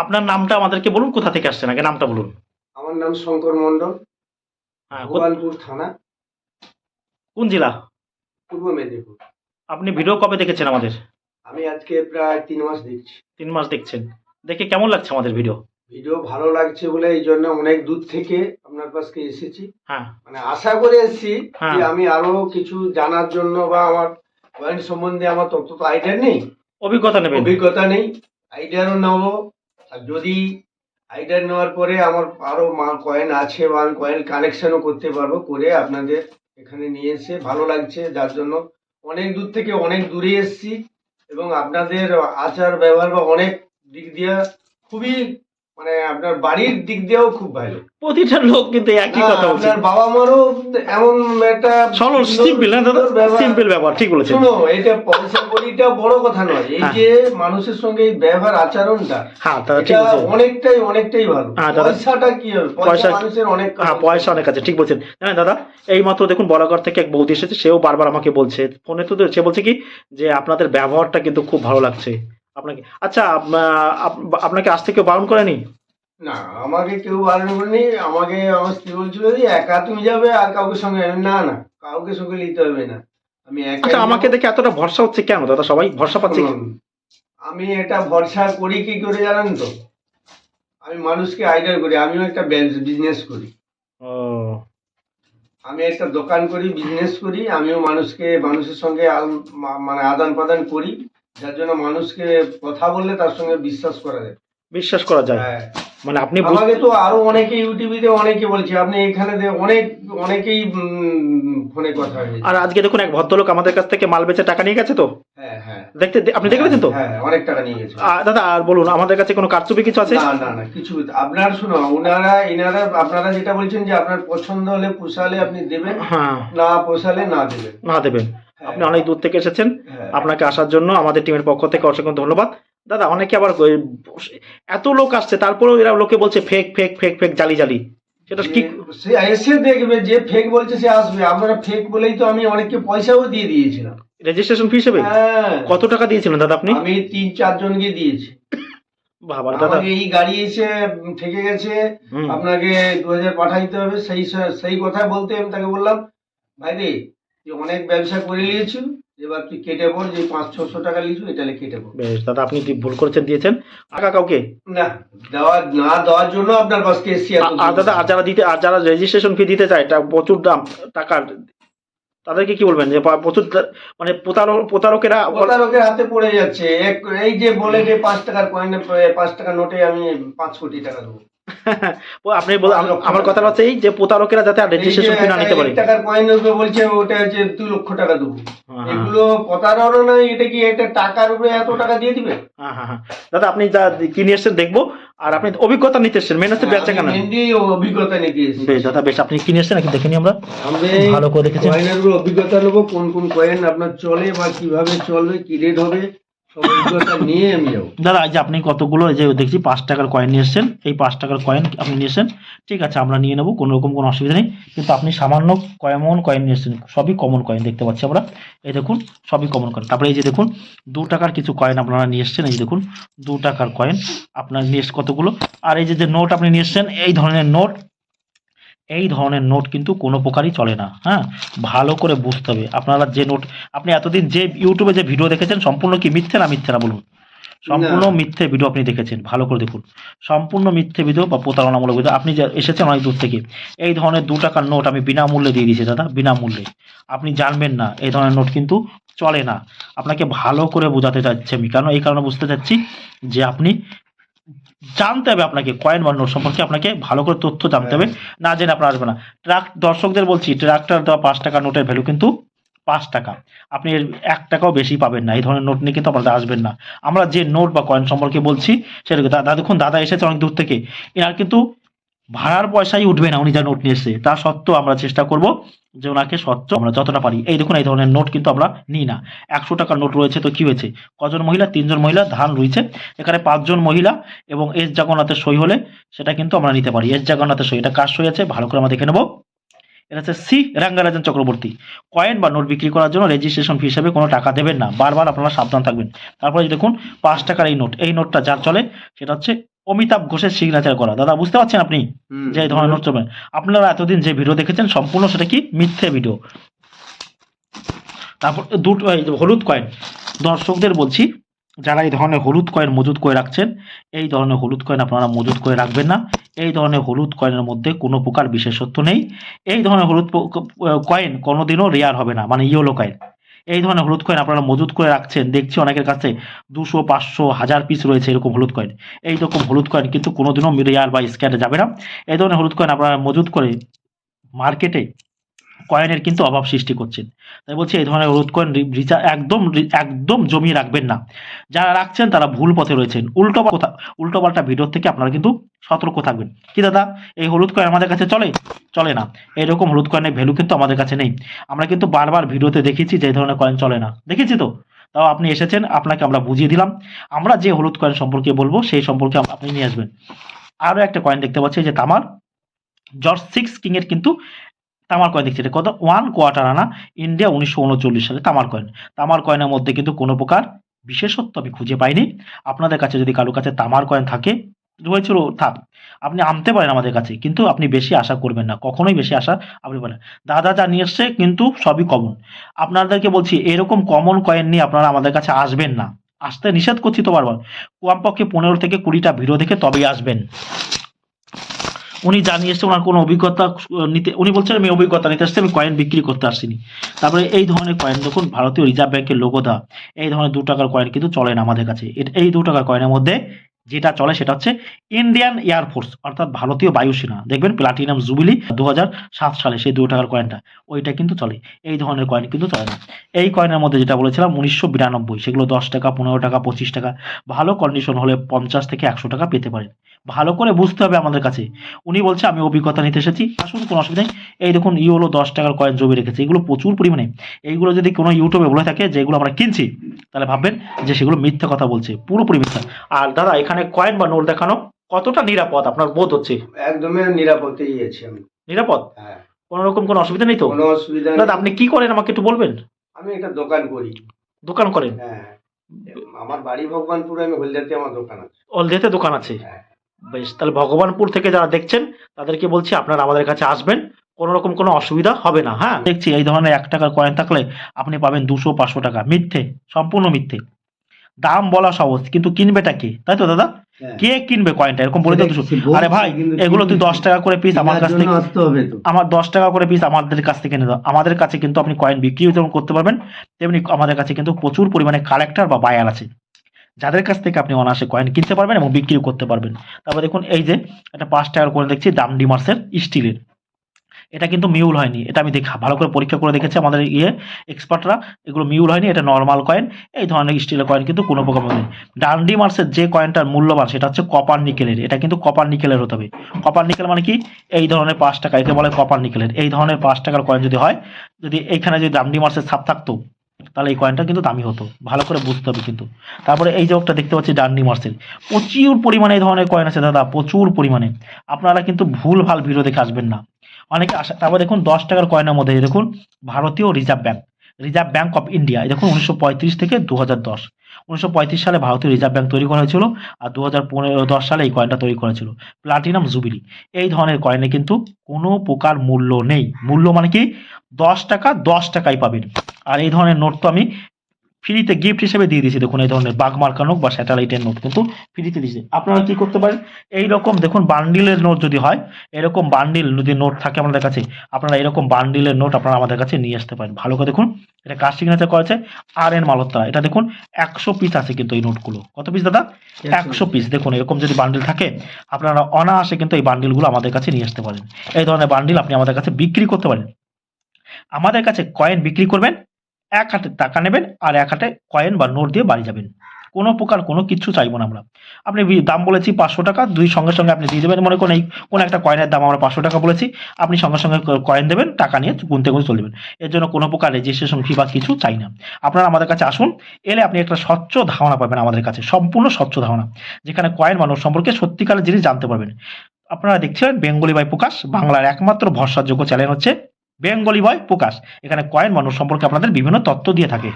আপনার নামটা আমাদেরকে বলুন কোথা থেকে আসছেন? আগে নামটা বলুন। আমার নাম শঙ্কর মন্ডল হ্যাঁ গোপালপুর থানা। কোন জেলা? পূর্ব মেদিনীপুর। আপনি ভিডিও কবে দেখেছেন আমাদের? আমি আজকে প্রায় তিন মাস দেখছি। তিন মাস দেখছেন। দেখে কেমন লাগছে আমাদের ভিডিও? ভিডিও ভালো লাগছে বলে এই জন্য অনেক দূর থেকে আপনার কাছকে এসেছি। হ্যাঁ। মানে আশা করে এসেছি হ্যাঁ। যে আমি আরও কিছু জানার জন্য বা আমার পয়েন্ট সম্বন্ধে আমার তত তো আইডিয়া নেই। অভিজ্ঞতা নেবেন। অভিজ্ঞতা নেই। আইডিয়ারও নেব। আর যদি আইডিয়া নেওয়ার পরে আমার আরও আরও কয়েন আছে বা আমি কয়েন কালেকশনও করতে পারব, করে আপনাদের এখানে নিয়ে এসে ভালো লাগছে, যার জন্য অনেক দূর থেকে অনেক দূরে এসছি এবং আপনাদের আচার ব্যবহার বা অনেক দিক দিয়ে খুবই মানে আপনার বাড়ির দিক দিয়েও খুব ভালো। প্রতিটা লোক কিন্তু একই কথা হ্যাঁ, বলছে। আপনার বাবা মারও এমন একটা সরল সিম্পল না দাদা সিম্পল ব্যবহার। ঠিক বলেছেন। শোনো এটা পয়সা কড়িটা বড় কথা নয় এই হ্যাঁ। যে মানুষের সঙ্গে এই ব্যবহার আচরণটা হ্যাঁ দাদা ঠিক বলছেন। অনেকটাই অনেকটাই ভালো। হ্যাঁ। পয়সাটা কি হবে? পয়সা পয়সা- মানুষের অনেক হ্যাঁ পয়সা অনেক আছে ঠিক বলছেন। জানেন দাদা এই মাত্র দেখুন বলাগড় থেকে এক বৌদি এসেছে সেও বারবার আমাকে বলছে ফোনে তো সে বলছে কি যে আপনাদের ব্যবহারটা কিন্তু খুব ভালো লাগছে। আপনাকে। আচ্ছা আপ- আপ- আপনাকে আজ থেকে বারণ করেনি? না আমাকে কেউ বারণ করেনি। আমাকে আমার স্ত্রী বলছিল যে একা তুমি যাবে আর কাউকে সঙ্গে না। না কাউকে সঙ্গে নিতে হবে না। আমি আচ্ছা আমাকে দেখে এতটা ভরসা হচ্ছে কেন? দাদা সবাই ভরসা পাচ্ছে আমি এটা ভরসা করি কি করে জানেন তো? আমি মানুষকে আইডিয়া করি আমিও একটা বিজনেস করি। আমি একটা দোকান করি বিজনেস করি আমিও মানুষকে মানুষের সঙ্গে মানে আদান প্রদান করি। যার জন্য মানুষকে কথা বললে তার সঙ্গে বিশ্বাস করা যায়। বিশ্বাস করা যায়। হ্যাঁ। মানে আপনি আমাকে তো আরও অনেকে ইউটিউবে অনেকে বলছে আপনি এখানে অনেক অনেকেই ফোনে কথা হয়েছে আর আজকে দেখুন এক ভদ্রলোক আমাদের কাছ থেকে মাল বেচে টাকা নিয়ে গেছে তো? হ্যাঁ হ্যাঁ। দেখতে আপনি দেখে গেছেন তো? হ্যাঁ অনেক টাকা নিয়ে গেছে। দাদা আর বলুন আমাদের কাছে কোনো কারচুপি কিছু আছে? না না না কিছু আপনার শুনো ওনারা এনারা আপনারা যেটা বলছেন যে আপনার পছন্দ হলে পোষালে আপনি দেবেন হ্যাঁ। না পোষালে না দেবেন। না দেবেন। আপনি অনেক দূর থেকে এসেছেন। হ্যাঁ। আপনাকে আসার জন্য আমাদের টিমের পক্ষ থেকে অসংখ্য ধন্যবাদ। দাদা অনেকে আবার এত লোক আসছে তারপরেও এরা লোকে বলছে ফেক ফেক ফেক ফেক জালি জালি। সেটা কি সে এসে দেখবে যে ফেক বলছে সে আসবে। আমরা ফেক বলেই তো আমি অনেককে পয়সাও দিয়ে দিয়েছিলাম। রেজিস্ট্রেশন ফি হিসেবে? হ্যাঁ। কত টাকা দিয়েছিলেন দাদা আপনি? আমি তিন চারজনকে দিয়েছি। বাবা দাদা। এই গাড়ি এসে ঠেকে গেছে। আপনাকে দু হাজার পাঠাইতে হবে। সেই সেই কথা বলতে আমি তাকে বললাম ভাই রে তুই অনেক ব্যবসা করে নিয়েছিস এবার তুই কেটে পড় যে পাঁচ ছশো টাকা লিখু এটা কেটে পড়। বেশ দাদা আপনি কি ভুল করেছেন দিয়েছেন? টাকা কাউকে? না দেওয়া না দেওয়ার জন্য আপনার কাছকে এসছি আর দাদা আর যারা দিতে আর যারা রেজিস্ট্রেশন ফি দিতে চায় প্রচুর দাম টাকার। তাদেরকে কি বলবেন যে প্রচুর মানে প্রতারক প্রতারকেরা প্রতারকের হাতে পড়ে যাচ্ছে। এক এই যে বলে যে পাঁচ টাকার কয়েনে পাঁচ টাকার নোটে আমি পাঁচ কোটি টাকা দেবো। আপনি আমার কথা হচ্ছে এই যে প্রতারকেরা যাতে আর রেজিস্ট্রেশন ফি না নিতে পারে। টাকার কয়েন বলছে ওটা হচ্ছে লক্ষ টাকা দেবো। এগুলো প্রতারণা নয় এটা কি টাকার উপরে এত টাকা দিয়ে দিবে? হ্যাঁ হ্যাঁ দাদা আপনি যা কিনে এসেছেন দেখব। আর আপনি অভিজ্ঞতা নিতে এসেছেন মেন হচ্ছে বেচা কেনা। অভিজ্ঞতা নিতে এসেছি। বেশ দাদা বেশ আপনি কিনে এসেছেন নাকি দেখে নিই আমরা। আমি ভালো করে দেখেছেন? কয়েনের অভিজ্ঞতা নেব কোন কোন কয়েন আপনার চলে বা কীভাবে চলবে কি রেট হবে দাদা, এই যে আপনি কতগুলো যে দেখছি পাঁচ টাকার কয়েন নিয়ে এই পাঁচ টাকার কয়েন আপনি নিয়ে এসেছেন। ঠিক আছে, আমরা নিয়ে নেব, কোনো রকম কোনো অসুবিধা নেই। কিন্তু আপনি সামান্য কমন কয়েন নিয়ে এসেছেন, সবই কমন কয়েন দেখতে পাচ্ছি আমরা। এই দেখুন, সবই কমন কয়েন তারপরে এই যে দেখুন, দু টাকার কিছু কয়েন আপনারা নিয়ে এসেছেন। এই যে দেখুন, দু টাকার কয়েন আপনার নিয়ে কতগুলো। আর এই যে নোট আপনি নিয়ে এসেছেন, এই ধরনের নোট এই ধরনের নোট কিন্তু কোনো প্রকারই চলে না হ্যাঁ? ভালো করে বুঝতে হবে। আপনারা যে নোট আপনি এতদিন যে ইউটিউবে যে ভিডিও দেখেছেন সম্পূর্ণ কি মিথ্যে না মিথ্যে না বলুন? সম্পূর্ণ মিথ্যে ভিডিও আপনি দেখেছেন ভালো করে দেখুন। সম্পূর্ণ মিথ্যে ভিডিও বা প্রতারণামূলক ভিডিও আপনি যে এসেছেন অনেক দূর থেকে। এই ধরনের দু টাকার নোট আমি বিনামূল্যে দিয়ে দিয়েছি দাদা বিনামূল্যে। আপনি জানবেন না এই ধরনের নোট কিন্তু চলে না। আপনাকে ভালো করে বোঝাতে চাচ্ছি আমি কারণ এই কারণে বুঝতে চাচ্ছি যে আপনি জানতে হবে আপনাকে কয়েন বা নোট সম্পর্কে আপনাকে ভালো করে তথ্য জানতে হবে না জেনে আপনার আসবে না। ট্রাক দর্শকদের বলছি ট্রাক্টর দেওয়া পাঁচ টাকা নোটের ভ্যালু কিন্তু পাঁচ টাকা। আপনি এর এক টাকাও বেশি পাবেন না এই ধরনের নোট নিয়ে কিন্তু আপনারা আসবেন না। আমরা যে নোট বা কয়েন সম্পর্কে বলছি সেটা দাদা দেখুন দাদা এসেছে অনেক দূর থেকে। এনার কিন্তু ভাড়ার পয়সাই উঠবে না উনি যা নোট নিয়ে তা সত্ত্বেও আমরা চেষ্টা করব যে ওনাকে সত্য আমরা যতটা পারি। এই দেখুন, এই ধরনের নোট কিন্তু আমরা নিই না। একশো টাকার নোট রয়েছে তো কি হয়েছে? কজন মহিলা? তিনজন মহিলা ধান রয়েছে এখানে পাঁচজন মহিলা এবং এস জগন্নাথের সই হলে সেটা কিন্তু আমরা নিতে পারি। এস জগন্নাথের সই, এটা কার সই আছে? ভালো করে আমরা দেখে নেব। এটা হচ্ছে সি রাঙ্গারাজন চক্রবর্তী। কয়েন বা নোট বিক্রি করার জন্য রেজিস্ট্রেশন ফি হিসেবে কোনো টাকা দেবেন না। বারবার আপনারা সাবধান থাকবেন। তারপরে দেখুন, পাঁচ টাকার এই নোট এই নোটটা যার চলে সেটা হচ্ছে অমিতাভ ঘোষের সিগনেচার করা। দাদা বুঝতে পারছেন আপনি? যে এই ধরনের নোট চলবে আপনারা এতদিন যে ভিডিও দেখেছেন সম্পূর্ণ সেটা কি? মিথ্যে ভিডিও তারপর দুটো হলুদ কয়েন দর্শকদের বলছি যারা এই ধরনের হলুদ কয়েন মজুদ করে রাখছেন এই ধরনের হলুদ কয়েন আপনারা মজুদ করে রাখবেন না। এই ধরনের হলুদ কয়েনের মধ্যে কোনো প্রকার বিশেষত্ব নেই। এই ধরনের হলুদ কয়েন কোনোদিনও রেয়ার হবে না মানে ইয়েলো কয়েন এই ধরনের হলুদ কয়েন আপনারা মজুত করে রাখছেন, দেখছি অনেকের কাছে দুশো, পাঁচশো, হাজার পিস রয়েছে এরকম হলুদ কয়েন এই রকম হলুদ কয়েন কিন্তু কোনোদিনও মিডিয়ার বা স্ক্যানে যাবে না। এই ধরনের হলুদ কয়েন আপনারা মজুত করে মার্কেটে কয়েনের কিন্তু অভাব সৃষ্টি করছেন তাই বলছি, এই ধরনের হলুদ কয়েন রিচা, একদম একদম জমিয়ে রাখবেন না। যারা রাখছেন, তারা ভুল পথে রয়েছেন। উল্টো কথা উল্টো পাল্টা ভিডিও থেকে আপনারা কিন্তু সতর্ক থাকবেন। কি দাদা, এই হলুদ কয়েন আমাদের কাছে চলে? চলে না। এরকম হলুদ কয়েনের ভ্যালু কিন্তু আমাদের কাছে নেই। আমরা কিন্তু বারবার ভিডিওতে দেখেছি যে ধরনের কয়েন চলে না। দেখেছি তো? তাও আপনি এসেছেন, আপনাকে আমরা বুঝিয়ে দিলাম। আমরা যে হলুদ কয়েন সম্পর্কে বলব, সেই সম্পর্কে আপনি নিয়ে আসবেন। আরও একটা কয়েন দেখতে পাচ্ছি যে তামার। জর্জ সিক্স কিং এর কিন্তু তামার কয়েন দেখছি কত? ওয়ান কোয়ার্টার আনা ইন্ডিয়া উনিশশো উনচল্লিশ সালে তামার কয়েন। তামার কয়েনের মধ্যে কিন্তু কোনো প্রকার বিশেষত্ব আমি খুঁজে পাইনি। আপনাদের কাছে যদি কারও কাছে তামার কয়েন থাকে রয়েছিল থাক, আপনি আনতে পারেন আমাদের কাছে, কিন্তু আপনি বেশি আশা করবেন না, কখনোই বেশি আশা আপনি বলেন দাদা যা নিয়ে এসছে কিন্তু সবই কমন আপনাদেরকে বলছি, এরকম কমন কয়েন নিয়ে আপনারা আমাদের কাছে আসবেন না। আসতে নিষেধ করছি তো বারবার কমপক্ষে পনেরো থেকে কুড়িটা ভিডিও দেখে তবেই আসবেন। উনি জানিয়েছে ওনার কোনো অভিজ্ঞতা নিতে উনি বলছেন, আমি অভিজ্ঞতা নিতে আসছি, আমি কয়েন বিক্রি করতে আসিনি। তারপরে এই ধরনের কয়েন দেখুন, ভারতীয় রিজার্ভ ব্যাংকের লোগো দেওয়া, এই ধরনের দু টাকার কয়েন কিন্তু চলে না আমাদের কাছে। এই দু টাকার কয়েনের মধ্যে যেটা চলে, সেটা হচ্ছে ইন্ডিয়ান এয়ারফোর্স অর্থাৎ ভারতীয় বায়ুসেনা দেখবেন প্লাটিনাম জুবিলি দু সালে সেই দু টাকার কয়েনটা ওইটা কিন্তু চলে। এই ধরনের কয়েন কিন্তু চলে না। এই কয়েনের মধ্যে যেটা বলেছিলাম, উনিশশো বিরানব্বই, সেগুলো দশ টাকা, পনেরো টাকা, পঁচিশ টাকা, ভালো কন্ডিশন হলে পঞ্চাশ থেকে একশো টাকা পেতে পারেন। ভালো করে বুঝতে হবে আমাদের কাছে। উনি বলছে আমি অভিজ্ঞতা নিতে এসেছি আসুন কোনো অসুবিধা নেই। এই দেখুন ই হলো দশ টাকার কয়েন জমি রেখেছে। এগুলো প্রচুর পরিমাণে। এইগুলো যদি কোনো ইউটিউবে বলে থাকে যেগুলো আমরা কিনছি তাহলে ভাববেন যে সেগুলো মিথ্যা কথা বলছে পুরোপুরি মিথ্যা। আর দাদা এখানে কয়েন বা নোট দেখানো কতটা নিরাপদ? আপনার বোধ হচ্ছে? একদমই নিরাপত্তেই আছি আমি নিরাপদ? হ্যাঁ। কোনো রকম কোনো অসুবিধা নেই তো? কোনো অসুবিধা দাদা আপনি কি করেন আমাকে একটু বলবেন? আমি একটা দোকান করি। দোকান করেন? হ্যাঁ। আমার বাড়ি ভগবানপুরে আমি হলদিয়াতে আমার দোকান আছে। অলদেতে দোকান আছে? হ্যাঁ। বেশ তাহলে ভগবানপুর থেকে যারা দেখছেন তাদেরকে বলছি আপনারা আমাদের কাছে আসবেন। কোনো রকম কোনো অসুবিধা হবে না হ্যাঁ? দেখছি এই ধরনের এক টাকার কয়েন থাকলে আপনি পাবেন দুশো পাঁচশো টাকা মিথ্যে সম্পূর্ণ মিথ্যে। দাম বলা সহজ কিন্তু কিনবেটা কে? তাই তো দাদা? হ্যাঁ। কে কিনবে কয়েনটা এরকম বলে দুশো। আরে ভাই এগুলো তুই দশ টাকা করে পিস আমার কাছ থেকে আমার দশ টাকা করে পিস আমাদের কাছ থেকে নিয়ে দাও আমাদের কাছে কিন্তু আপনি কয়েন বিক্রিও যেমন করতে পারবেন তেমনি আমাদের কাছে কিন্তু প্রচুর পরিমাণে কালেক্টর বা বায়ার আছে। যাদের কাছ থেকে আপনি অনায়াসে কয়েন কিনতে পারবেন এবং বিক্রিও করতে পারবেন। তারপর দেখুন, এই যে একটা পাঁচ টাকার করে দেখছি দাম ডিমার্সের স্টিলের। এটা কিন্তু মিউল হয়নি, এটা আমি দেখা ভালো করে পরীক্ষা করে দেখেছি আমাদের ইয়ে এক্সপার্টরা, এগুলো মিউল হয়নি, এটা নর্মাল কয়েন এই ধরনের স্টিলের কয়েন কিন্তু কোনো প্রকার নেই। ডান্ডি মার্সের যে কয়েনটার মূল্যবান, সেটা হচ্ছে কপার নিকেলের এটা কিন্তু কপার নিকেলের হতে হবে। কপার নিকেল মানে কি? এই ধরনের পাঁচ টাকা, একে বলে কপার নিকেলের এই ধরনের পাঁচ টাকার কয়েন যদি হয়, যদি এইখানে যদি ডান্ডি মার্সের ছাপ থাকতো তাহলে এই কয়েনটা কিন্তু দামি হতো। ভালো করে বুঝতে হবে কিন্তু। তারপরে এই যে একটা দেখতে পাচ্ছি, ডান্ডি মার্সেল। প্রচুর পরিমাণে এই ধরনের কয়েন আছে দাদা, প্রচুর পরিমাণে। আপনারা কিন্তু ভুল ভালো ভিডিও দেখে আসবেন না। অনেকে আসা তারপর দেখুন, দশ টাকার কয়েনের মধ্যে দেখুন, ভারতীয় reserve bank reserve bank of India দেখুন, উনিশশো পঁয়ত্রিশ থেকে দু উনিশশো সালে ভারতীয় রিজার্ভ ব্যাঙ্ক তৈরি করা হয়েছিল আর দু হাজার সালে এই কয়েনটা তৈরি করা ছিল প্লাটিনাম জুবিলি এই ধরনের কয়েনে কিন্তু কোনো প্রকার মূল্য নেই। মূল্য মানে কি? দশ টাকা দশ টাকাই পাবেন। আর এই ধরনের নোট তো আমি ফ্রিতে গিফট হিসেবে দিয়ে দিয়েছি। দেখুন এই ধরনের বাঘ মার্কা নোট বা স্যাটেলাইটের নোট কিন্তু ফ্রিতে দিয়েছি। আপনারা কি করতে পারেন? এই রকম দেখুন বান্ডিলের নোট যদি হয় এরকম বান্ডিল যদি নোট থাকে আমাদের কাছে আপনারা এরকম বান্ডিলের নোট আপনারা আমাদের কাছে নিয়ে আসতে পারেন। ভালো করে দেখুন এটা কার সিগনেচার করেছে? R N Malhotra. এটা দেখুন একশো পিস আছে কিন্তু এই নোটগুলো কত পিস দাদা? একশো। পিস দেখুন এরকম যদি বান্ডিল থাকে আপনারা অনায়াসে কিন্তু এই বান্ডিলগুলো আমাদের কাছে নিয়ে আসতে পারেন। এই ধরনের বান্ডিল আপনি আমাদের কাছে বিক্রি করতে পারেন। আমাদের কাছে কয়েন বিক্রি করবেন। এক হাতে টাকা নেবেন আর এক হাতে কয়েন বা নোট দিয়ে বাড়ি যাবেন। কোনো প্রকার কোনো কিছু চাইব না আমরা। আপনি দাম বলেছি পাঁচশো টাকা, দুই সঙ্গে সঙ্গে আপনি দিয়ে দেবেন। মনে করুন এই কোনো একটা কয়েনের দাম আমরা পাঁচশো টাকা বলেছি, আপনি সঙ্গে সঙ্গে কয়েন দেবেন, টাকা নিয়ে গুনতে গুনতে চলে এর জন্য কোনো প্রকার রেজিস্ট্রেশন ফি বা কিছু চাই না। আপনারা আমাদের কাছে আসুন, এলে আপনি একটা স্বচ্ছ ধারণা পাবেন আমাদের কাছে, সম্পূর্ণ স্বচ্ছ ধারণা, যেখানে কয়েন মানুষ সম্পর্কে সত্যিকারের জিনিস জানতে পারবেন। আপনারা দেখছিলেন বেঙ্গলি বাই প্রকাশ, বাংলার একমাত্র ভরসাযোগ্য চ্যানেল হচ্ছে বেঙ্গলি বয় প্রকাশ। এখানে কয়েন মানুষ সম্পর্কে আপনাদের বিভিন্ন তথ্য দিয়ে থাকে।